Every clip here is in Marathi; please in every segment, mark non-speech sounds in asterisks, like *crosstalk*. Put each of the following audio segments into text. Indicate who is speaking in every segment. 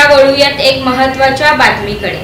Speaker 1: आता वळूयात एक महत्त्वाच्या बातमीकडे.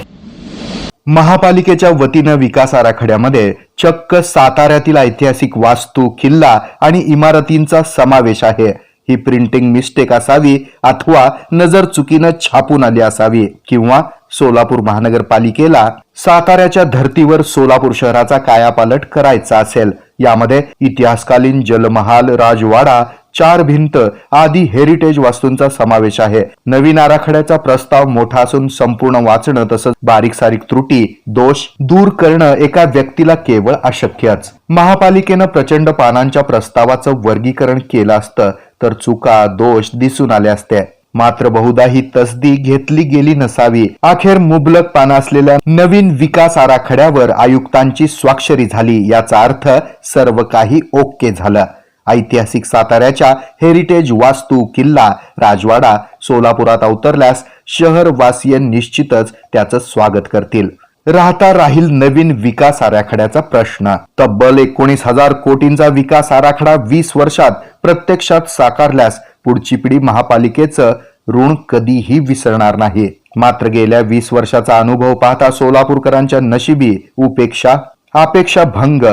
Speaker 2: महापालिकेच्या वतीनं विकास आराखड्यामध्ये चक्क साताऱ्यातील ऐतिहासिक वास्तू किल्ला आणि इमारतींचा समावेश आहे. ही प्रिंटिंग मिस्टेक असावी अथवा नजर चुकीनं छापून आली असावी किंवा सोलापूर महानगरपालिकेला साताऱ्याच्या धर्तीवर सोलापूर शहराचा कायापालट करायचा असेल. यामध्ये इतिहासकालीन जलमहाल राजवाडा चार भिंत आदी हेरिटेज वास्तूंचा समावेश आहे. नवीन आराखड्याचा प्रस्ताव मोठा असून संपूर्ण वाचणं तसंच बारीक सारीक त्रुटी दोष दूर करणं एका व्यक्तीला केवळ अशक्यच. महापालिकेनं प्रचंड पानांच्या प्रस्तावाचं वर्गीकरण केलं असतं तर चुका दोष दिसून आले असते. मात्र बहुधा ही तसदी घेतली गेली नसावी. अखेर मुबलक पानं असलेल्या नवीन विकास आराखड्यावर आयुक्तांची स्वाक्षरी झाली याचा अर्थ सर्व काही ओके झालं. ऐतिहासिक साताऱ्याच्या हेरिटेज वास्तू किल्ला राजवाडा सोलापुरात अवतरल्यास शहरवासीय निश्चितच त्याचं स्वागत करतील. राहता राहील नवीन विकास आराखड्याचा प्रश्न. तब्बल एकोणीस हजार कोटींचा विकास आराखडा वीस वर्षात प्रत्यक्षात साकारल्यास पुढची पिढी महापालिकेचं ऋण कधीही विसरणार नाही. मात्र गेल्या वीस वर्षाचा अनुभव पाहता सोलापूरकरांच्या नशिबी उपेक्षा अपेक्षा भंग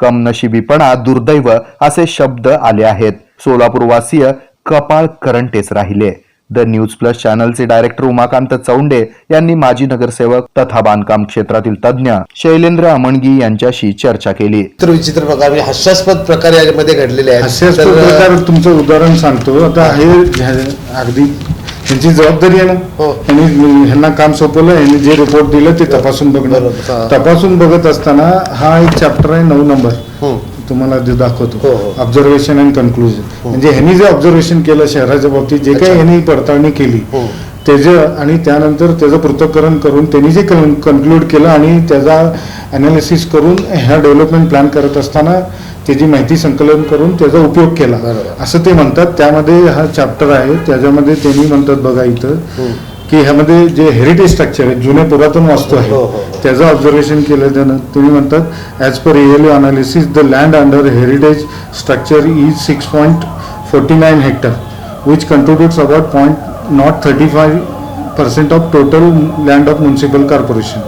Speaker 2: कमनशिबीपणा दुर्दैव असे शब्द आले आहेत. सोलापूरवासीय कपाळ करंटेच राहिले. द न्यूज प्लस चॅनलचे डायरेक्टर उमाकांत चौंडे यांनी माजी नगरसेवक तथा बांधकाम क्षेत्रातील तज्ज्ञ शैलेंद्र अमणगी यांच्याशी चर्चा केली.
Speaker 3: चित्र विचित्र प्रकार म्हणजे हास्यास्पद प्रकार यामध्ये घडलेले आहेत.
Speaker 4: हास्यास्पद
Speaker 3: तर,
Speaker 4: प्रकार तुमचं उदाहरण सांगतो. आता हे अगदी त्यांची जबाबदारी आहे
Speaker 3: हो.
Speaker 4: ना त्यांनी ह्यांना काम सोपवलं यांनी जे रिपोर्ट दिलं ते तपासून बघणार
Speaker 3: हा.
Speaker 4: तपासून बघत असताना हा एक चॅप्टर आहे नऊ नंबर
Speaker 3: हम्म.
Speaker 4: तुम्हाला जे
Speaker 3: हो,
Speaker 4: दाखवतो
Speaker 3: हो.
Speaker 4: ऑब्झर्वेशन अँड कन्क्लुजन म्हणजे ह्यांनी जे ऑब्झर्वेशन केलं शहराच्या बाबतीत जे काही. ह्यांनी पडताळणी केली
Speaker 3: हो.
Speaker 4: त्याचं आणि त्यानंतर त्याचं पृथक्करण करून त्यांनी जे कन्क्लूड केलं आणि त्याचा अनालिसिस करून ह्या डेव्हलपमेंट प्लॅन करत असताना त्याची माहिती संकलन करून त्याचा उपयोग केला. असं ते म्हणतात त्यामध्ये हा चॅप्टर आहे त्याच्यामध्ये त्यांनी म्हणतात बघा इथं की ह्यामध्ये जे हेरिटेज स्ट्रक्चर आहे जुने पुरातन वास्तू
Speaker 3: हो, हो, हो.
Speaker 4: आहे त्याचं ऑब्झर्वेशन केलं त्यानं तुम्ही म्हणतात as per L analysis the land under heritage structure is six point forty nine hectare which contributes about point naught thirty five percent of total land of municipal corporation.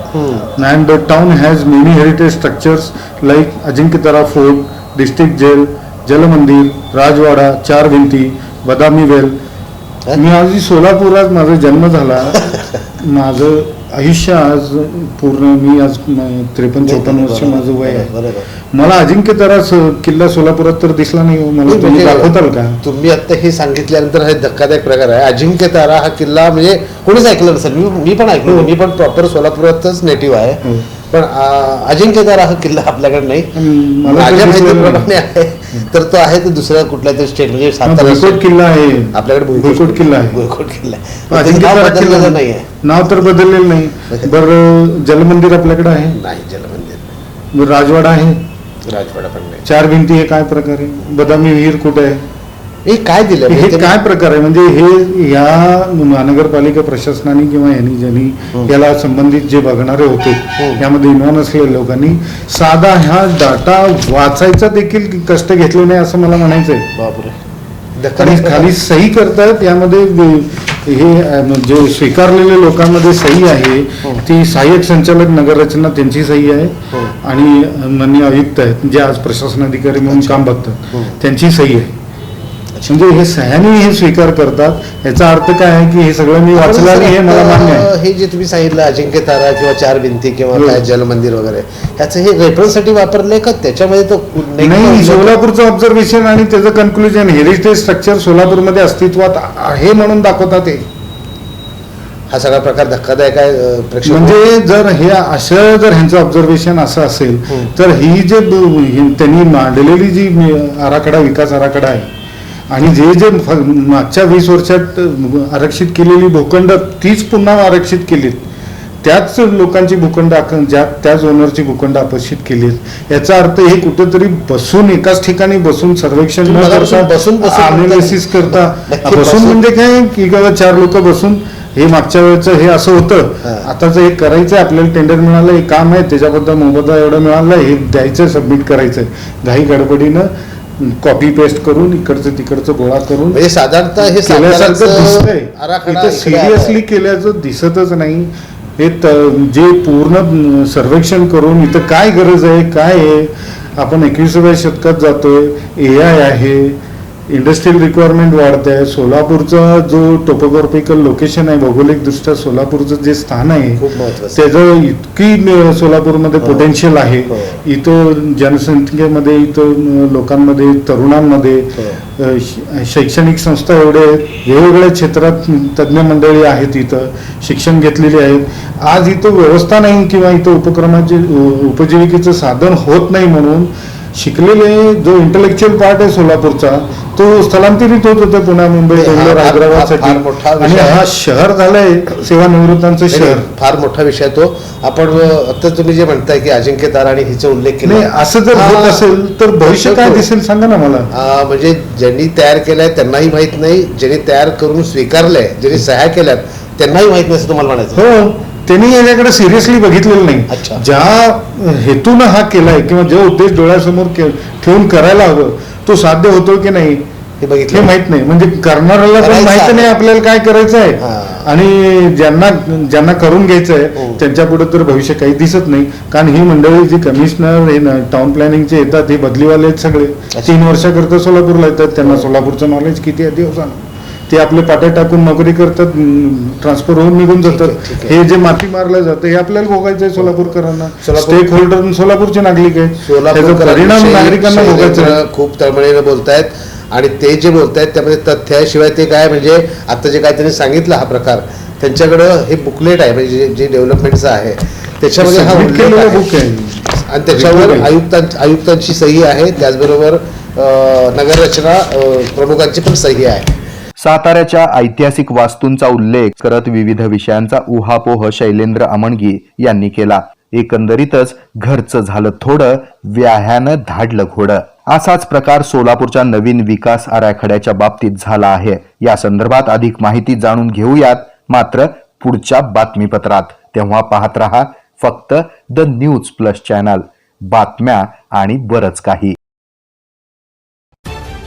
Speaker 4: And the town has many heritage structures like Ajinkitara Fort, District Jail, Jalamandir, Rajwada, चार भिंती बदामी वेल. मी आज सोलापुरात माझा जन्म झाला *laughs* माझं आयुष्य आज पूर्ण मी आज त्रेपन्न चौपन्न वर्ष माझं वय आहे. मला अजिंक्यतारा स- किल्ला सोलापुरात तर दिसला नाही हो. मला तुम्ही दाखवताल का?
Speaker 3: तुम्ही आता हे सांगितल्यानंतर हा धक्कादायक प्रकार आहे. अजिंक्य तारा हा किल्ला म्हणजे कोणीच ऐकलं नसेल. मी मी पण ऐकलं नाही. मी पण प्रॉपर सोलापुरातच नेटिव्ह आहे.
Speaker 4: हो.
Speaker 3: पण आ, अजिंक्य तारा हा किल्ला आपल्याकडे नाही. माझ्या माहितीप्रमाणे आहे. तर तो आहे तो दुसऱ्या कुठल्या तरी स्टेट म्हणजे सातारा.
Speaker 4: किल्ला आहे.
Speaker 3: आपल्याकडे
Speaker 4: भुईकोट किल्ला आहे.
Speaker 3: भुईकोट किल्ला आहे. नाही आहे
Speaker 4: नाव तर बदललेलं नाही. बरं जलमंदिर आपल्याकडे आहे?
Speaker 3: नाही जलमंदिर
Speaker 4: राजवाडा आहे?
Speaker 3: राजवाडा पण नाही.
Speaker 4: चार भिंती हे काय प्रकार? बदामी विहीर कुठे आहे?
Speaker 3: हे काय दिलं?
Speaker 4: हे
Speaker 3: म्हणजे
Speaker 4: काय प्रकार आहे? म्हणजे हे या महानगरपालिका प्रशासनाने किंवा यांनी ज्यांनी याला संबंधित जे बघणारे होते यामध्ये इन्व्हॉल्व असलेल्या लोकांनी साधा ह्या डाटा वाचायचा देखील कष्ट घेतले नाही असं मला म्हणायचं आहे
Speaker 3: बापरे.
Speaker 4: खाली सही करतात यामध्ये हे जे स्वीकारलेल्या लोकांमध्ये सही आहे. ती सहाय्यक संचालक नगररचना त्यांची सही आहे. आणि अं, माननीय आयुक्त आहेत जे आज प्रशासनाधिकारी म्हणून काम बघतात. त्यांची सही आहे. म्हणजे हे सह्याने हे स्वीकार करतात याचा अर्थ काय आहे की हे सगळं मी वाचलं आणि हे मला मान्य आहे?
Speaker 3: हे जे तुम्ही सांगितलं अजिंक्य तारा किंवा चार भिंती किंवा
Speaker 4: हो.
Speaker 3: काय जलमंदिर वगैरे ह्याचं हे रेफरन्ससाठी वापरलंय का? त्याच्यामध्ये तो
Speaker 4: नाही सोलापूरचं ऑब्झर्वेशन आणि त्याचं कन्क्लुजन हेरिटेज स्ट्रक्चर सोलापूरमध्ये अस्तित्वात आहे म्हणून दाखवतात ते.
Speaker 3: हा सगळा प्रकार धक्कादायक आहे
Speaker 4: म्हणजे जर हे असं जर ह्यांचं ऑब्झर्वेशन असं असेल तर ही जे त्यांनी मांडलेली जी आराखडा विकास आराखडा आहे आणि जे जे मागच्या वीस वर्षात आरक्षित केलेली भूखंड तीच पुन्हा आरक्षित केलीत. त्याच लोकांची भूखंड ज्या त्याच ओनरची भूखंड आकर्षित केलीत. याचा अर्थ हे कुठेतरी बसून एकाच ठिकाणी बसून सर्वेक्षण न
Speaker 3: तुम्हाला
Speaker 4: करता
Speaker 3: बसून-
Speaker 4: अनालिसिस करता बसून. म्हणजे काय की चार लोक बसून हे मागच्या वेळेचं हे असं होतं. आताचं हे करायचं आपल्याला टेंडर मिळालं हे काम आहे त्याच्याबद्दल मोबदला एवढं मिळालं हे द्यायचं सबमिट करायचं घाई गडबडीनं कॉपी पेस्ट करून इकडचं तिकडचं गोळा करून
Speaker 3: म्हणजे साधारणतः हे
Speaker 4: केल्यासारखं दिसतंय. इथं सिरियसली. केल्याचं दिसतच नाही. हे जे पूर्ण सर्वेक्षण करून इथं काय गरज आहे काय आहे? आपण एकविसाव्या शतकात जातोय ए आय आहे. इंडस्ट्रियल रिक्वायरमेंट वाढत. आहे सोलापूरचा जो टोपोग्राफिकल लोकेशन आहे भौगोलिकदृष्ट्या सोलापूरचं जे स्थान आहे त्याचं इतकी सोलापूरमध्ये पोटेन्शियल आहे.
Speaker 3: हो.
Speaker 4: इथं जनसंख्येमध्ये इथं लोकांमध्ये तरुणांमध्ये
Speaker 3: हो.
Speaker 4: शैक्षणिक संस्था एवढे आहेत वेगवेगळ्या क्षेत्रात तज्ज्ञ मंडळी आहेत इथं शिक्षण घेतलेली आहेत. आज इथं व्यवस्था नाही किंवा इथं उपक्रमाचे उपजीविकेचं साधन होत नाही म्हणून शिकलेले जो इंटलेक्च्युअल पार्ट आहे सोलापूरचा तो स्थलांतरित होत होता पुण्या मुंबई बेंगलोर
Speaker 3: मोठा
Speaker 4: हैदराबादसाठी. आणि. हा शहर झालंय सेवानिवृत्तांचं शहर.
Speaker 3: फार मोठा विषय तो. आपण आता तुम्ही जे म्हणताय की अजिंक्य आणि हिचा उल्लेख केला.
Speaker 4: नाही असं जर होत असेल तर भविष्य काय दिसेल सांगा ना मला.
Speaker 3: म्हणजे ज्यांनी तयार केलंय त्यांनाही माहीत नाही. ज्यांनी तयार करून स्वीकारलंय ज्यांनी सह्या केल्यात त्यांनाही माहीत नाही असं तुम्हाला म्हणायचं
Speaker 4: हो. त्यांनी याच्याकडे सिरियसली बघितलेलं. नाही. ज्या हेतून हा केलाय किंवा जो उद्देश डोळ्यासमोर ठेवून करायला हवं तो साध्य होतो की नाही
Speaker 3: हे बघितलं.
Speaker 4: माहीत नाही. म्हणजे करणाऱ्याला पण माहीत. नाही आपल्याला काय करायचं आहे. आणि ज्यांना ज्यांना करून घ्यायचं आहे
Speaker 3: हो.
Speaker 4: त्यांच्या पुढे तर भविष्य काही दिसत नाही. कारण ही मंडळी जी कमिशनर हे टाउन प्लॅनिंगचे येतात हे बदलीवाले आहेत सगळे. तीन वर्षाकरता सोलापूरला येतात. त्यांना सोलापूरचं नॉलेज किती आहे? दिवसानं. ते आपले पाट्या टाकून नोकरी करतात ट्रान्सफर होऊन निघून जातात. हे जे माती मारलं जातं हे आपल्याला भोगायचं आहे सोलापूरकरांना
Speaker 3: सोलापूर-
Speaker 4: स्टेक होल्डर सोलापूरचे नागरिक आहे
Speaker 3: सोलापूरकरांविषयी
Speaker 4: परिणाम नागरिकांना भोगायचा
Speaker 3: खूप तळमळीने बोलतायत आणि ते जे बोलतायत त्यामध्ये तथ्य आहे शिवाय ते काय म्हणजे आता जे काय त्यांनी सांगितलं हा प्रकार त्यांच्याकडं हे बुकलेट आहे म्हणजे जे- डेव्हलपमेंटचं आहे त्याच्यामध्ये हा
Speaker 4: केलेलं
Speaker 3: आहे. आणि त्याच्यावर
Speaker 4: Report आहे.
Speaker 3: आयुक्तां आयुक्तांची सही आहे त्याचबरोबर नगररचना प्रमुखांची पण सही आहे
Speaker 2: साताऱ्याच्या ऐतिहासिक वास्तूंचा उल्लेख करत विविध विषयांचा उहापोह शैलेंद्र अमणगी यांनी केला. एकंदरीतच घरचं झालं थोडं व्याह्यानं धाडलं घोडं. असाच प्रकार सोलापूरच्या नवीन विकास आराखड्याच्या बाबतीत झाला आहे. या संदर्भात अधिक माहिती जाणून घेऊयात. मात्र पुढच्या बातमीपत्रात. तेव्हा पाहत रहा फक्त द न्यूज प्लस चॅनल. बातम्या आणि बरंच काही.